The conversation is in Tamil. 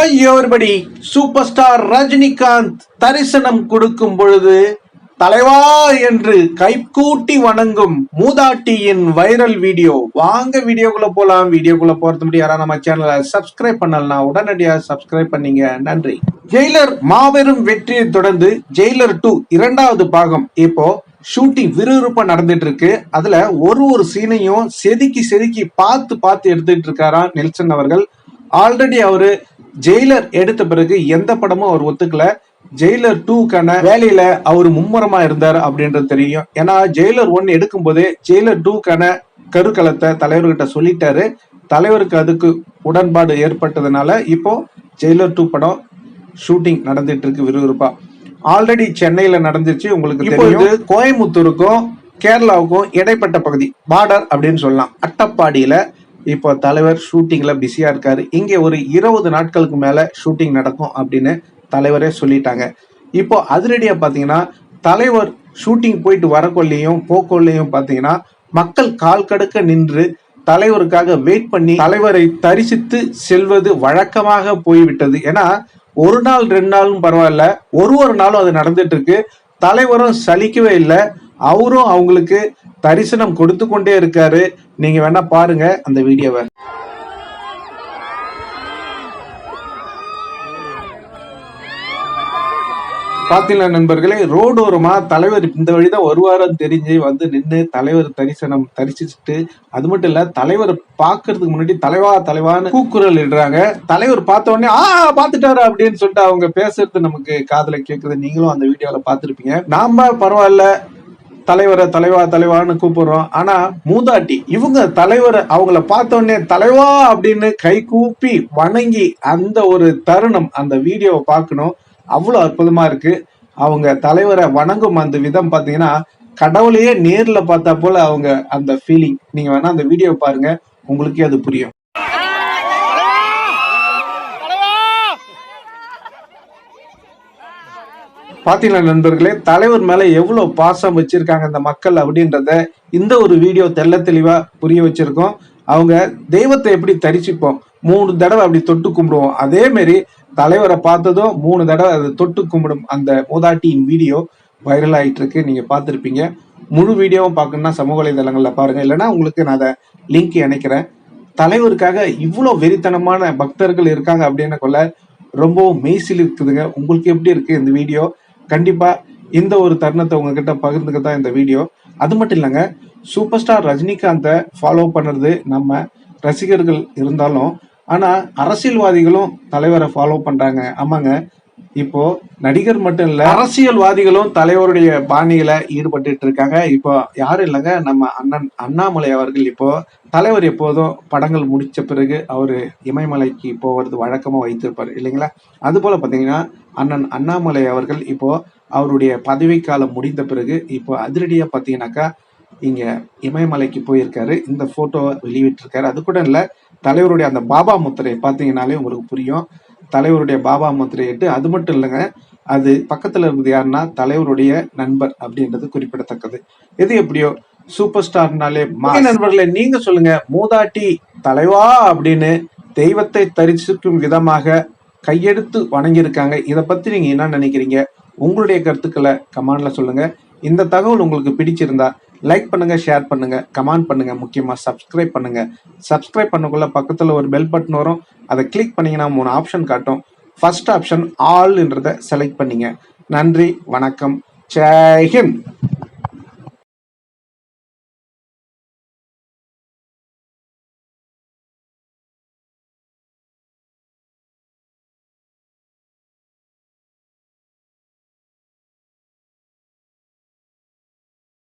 Hi everybody super star Rajinikanth தரிசனம் கொடுக்கும் பொழுது தலைவா என்று கைகூட்டி வணங்கும் மூதாட்டியின் வைரல் வீடியோ. வாங்க வீடியோக்குள்ள போலாம். வீடியோக்குள்ள போறது முடியும் நம்ம சேனலை சப்ஸ்கிரைப் பண்ணலாம் உடனடியாக சப்ஸ்கிரைப் பண்ணீங்க. நன்றி. ஜெயிலர் மாபெரும் வெற்றியை தொடர்ந்து ஜெயிலர் டூ இரண்டாவது பாகம் இப்போ ஷூட்டிங் விறுவிறுப்பா நடந்துட்டு இருக்கு அதுல ஒரு ஒரு சீனையும் செதுக்கி செதுக்கி பார்த்து பார்த்து எடுத்துட்டு இருக்காரா நெல்சன் அவர்கள். ஆல்ரெடி அவரு ஜெயிலர் எடுத்த பிறகு எந்த படமும் அவர் ஒத்துக்கல. ஜெயிலர் டூக்கான வேலையில அவர் மும்முரமா இருந்தார் அப்படின்றது தெரியும். ஏன்னா ஜெயிலர் ஒன் எடுக்கும் போதே ஜெயிலர் டூக்கான கருக்கலத்தை தலைவர்கிட்ட சொல்லிட்டாரு. தலைவருக்கு அதுக்கு உடன்பாடு ஏற்பட்டதுனால இப்போ ஜெயிலர் டூ படம் ஷூட்டிங் நடந்துட்டு இருக்கு விறுவிறுப்பா. ஆல்ரெடி சென்னையில நடந்துச்சு உங்களுக்கு தெரியும். கோயம்புத்தூருக்கும் கேரளாவுக்கும் இடைப்பட்ட பகுதி பார்டர் அப்படின்னு சொல்லலாம். அட்டப்பாடியில இப்போ தலைவர் ஷூட்டிங்கில் பிஸியாக இருக்காரு. இங்கே ஒரு இருபது நாட்களுக்கு மேலே ஷூட்டிங் நடக்கும் அப்படின்னு தலைவரே சொல்லிட்டாங்க. இப்போ அதிரடியாக பார்த்தீங்கன்னா தலைவர் ஷூட்டிங் போயிட்டு வரக்கொள்ளையும் போக்கொள்ளையும் பார்த்தீங்கன்னா மக்கள் கால் கடுக்க நின்று தலைவருக்காக வெயிட் பண்ணி தலைவரை தரிசித்து செல்வது வழக்கமாக போய்விட்டது. ஏன்னா ஒரு நாள் ரெண்டு நாளும் பரவாயில்ல. ஒரு ஒரு நாளும் அது நடந்துட்டு இருக்கு. தலைவரும் சலிக்கவே இல்லை. அவரும் அவங்களுக்கு தரிசனம் கொடுத்து கொண்டே இருக்காரு. நீங்க வேணா பாருங்க அந்த வீடியோவை. பாத்தீங்களா நண்பர்களே ரோடோரமா தலைவர் இந்த வழிதான் வருவாருன்னு தெரிஞ்சு வந்து நின்று தலைவர் தரிசனம் தரிசிச்சுட்டு அது மட்டும் இல்ல தலைவர் பாக்குறதுக்கு முன்னாடி தலைவா தலைவான்னு கூக்குரல் இடுறாங்க. தலைவர் பார்த்த உடனே ஆ பாத்துட்டாரு அப்படின்னு சொல்லிட்டு அவங்க பேசுறது நமக்கு காதல கேக்குது. நீங்களும் அந்த வீடியோல பாத்திருப்பீங்க நாம பரவாயில்ல தலைவரை தலைவா தலைவான்னு கூப்பிடுறோம். ஆனா மூதாட்டி இவங்க தலைவரை அவங்கள பார்த்தோன்னே தலைவா அப்படின்னு கை கூப்பி வணங்கி அந்த ஒரு தருணம் அந்த வீடியோவை பார்க்கணும். அவ்வளோ அற்புதமா இருக்கு. அவங்க தலைவரை வணங்கும் அந்த விதம் பார்த்தீங்கன்னா கடவுளையே நேரில் பார்த்தா போல அவங்க அந்த ஃபீலிங் நீங்க வேணா அந்த வீடியோ பாருங்க. உங்களுக்கே அது புரியும். பார்த்தீங்களா நண்பர்களே தலைவர் மேலே எவ்வளோ பாசம் வச்சிருக்காங்க இந்த மக்கள் அப்படின்றத இந்த ஒரு வீடியோ தெள்ள தெளிவாக புரிய வச்சிருக்கோம். அவங்க தெய்வத்தை எப்படி தரிசிப்போம்? மூணு தடவை அப்படி தொட்டு கும்பிடுவோம். அதேமாரி தலைவரை பார்த்ததும் மூணு தடவை அதை தொட்டு கும்பிடும் அந்த மூதாட்டியின் வீடியோ வைரல் ஆகிட்டு இருக்கு நீங்கள் பார்த்துருப்பீங்க. முழு வீடியோவும் பார்க்கணும்னா சமூக வலைதளங்களில் பாருங்க. இல்லைன்னா உங்களுக்கு நான் அதை லிங்க் இணைக்கிறேன் தலைவருக்காக இவ்வளோ வெறித்தனமான பக்தர்கள் இருக்காங்க அப்படின்னு கொள்ள ரொம்பவும் மெய்சில் இருக்குதுங்க உங்களுக்கு எப்படி இருக்குது இந்த வீடியோ கண்டிப்பா இந்த ஒரு தருணத்தை உங்ககிட்ட பகிர்ந்துக்க தான் இந்த வீடியோ. அது மட்டும் இல்லைங்க சூப்பர் ஸ்டார் ரஜினிகாந்தை ஃபாலோ பண்ணுறது நம்ம ரசிகர்கள் இருந்தாலும் ஆனால் அரசியல்வாதிகளும் தலைவரை ஃபாலோ பண்ணுறாங்க ஆமாங்க இப்போ நடிகர் மட்டும் இல்ல அரசியல்வாதிகளும் தலைவருடைய பாணியில ஈடுபட்டு இருக்காங்க. இப்போ யாரும் இல்லைங்க நம்ம அண்ணன் அண்ணாமலை அவர்கள் இப்போ தலைவர் எப்போதும் படங்கள் முடிச்ச பிறகு அவரு இமயமலைக்கு போவது வழக்கமா வைத்திருப்பாரு இல்லைங்களா? அது போல பாத்தீங்கன்னா அண்ணன் அண்ணாமலை அவர்கள் இப்போ அவருடைய பதவிக்காலம் முடிந்த பிறகு இப்போ அதிரடியா பாத்தீங்கன்னாக்கா இங்க இமயமலைக்கு போயிருக்காரு. இந்த போட்டோ வெளியிட்டிருக்காரு. அது கூட இல்ல தலைவருடைய அந்த பாபா முத்திரை பாத்தீங்கன்னாலே உங்களுக்கு புரியும். தலைவருடைய பாபா முத்திரையிட்டு அது மட்டும் இல்லைங்க அது பக்கத்துல இருக்குது யாருன்னா தலைவருடைய நண்பர் அப்படின்றது குறிப்பிடத்தக்கது. எது எப்படியோ சூப்பர் ஸ்டார்னாலே நண்பர்களே நீங்க சொல்லுங்க மூதாட்டி தலைவா அப்படின்னு தெய்வத்தை தரிசிக்கும் விதமாக கையெடுத்து வணங்கியிருக்காங்க. இதை பத்தி நீங்க என்ன நினைக்கிறீங்க? உங்களுடைய கருத்துக்களை கமெண்ட்ல சொல்லுங்க. இந்த தகவல் உங்களுக்கு பிடிச்சிருந்தா லைக் பண்ணுங்க ஷேர் பண்ணுங்க கமெண்ட் பண்ணுங்க முக்கியமா சப்ஸ்கிரைப் பண்ணுங்க. சப்ஸ்கிரைப் பண்ணக்குள்ள பக்கத்துல ஒரு பெல் பட்டன் வரும். அதை கிளிக் பண்ணீங்கன்னா மூணு ஆப்ஷன் காட்டும். ஃபர்ஸ்ட் ஆப்ஷன் ஆல்ன்றத செலக்ட் பண்ணீங்க. நன்றி வணக்கம். ஜெய்ஹிந்த்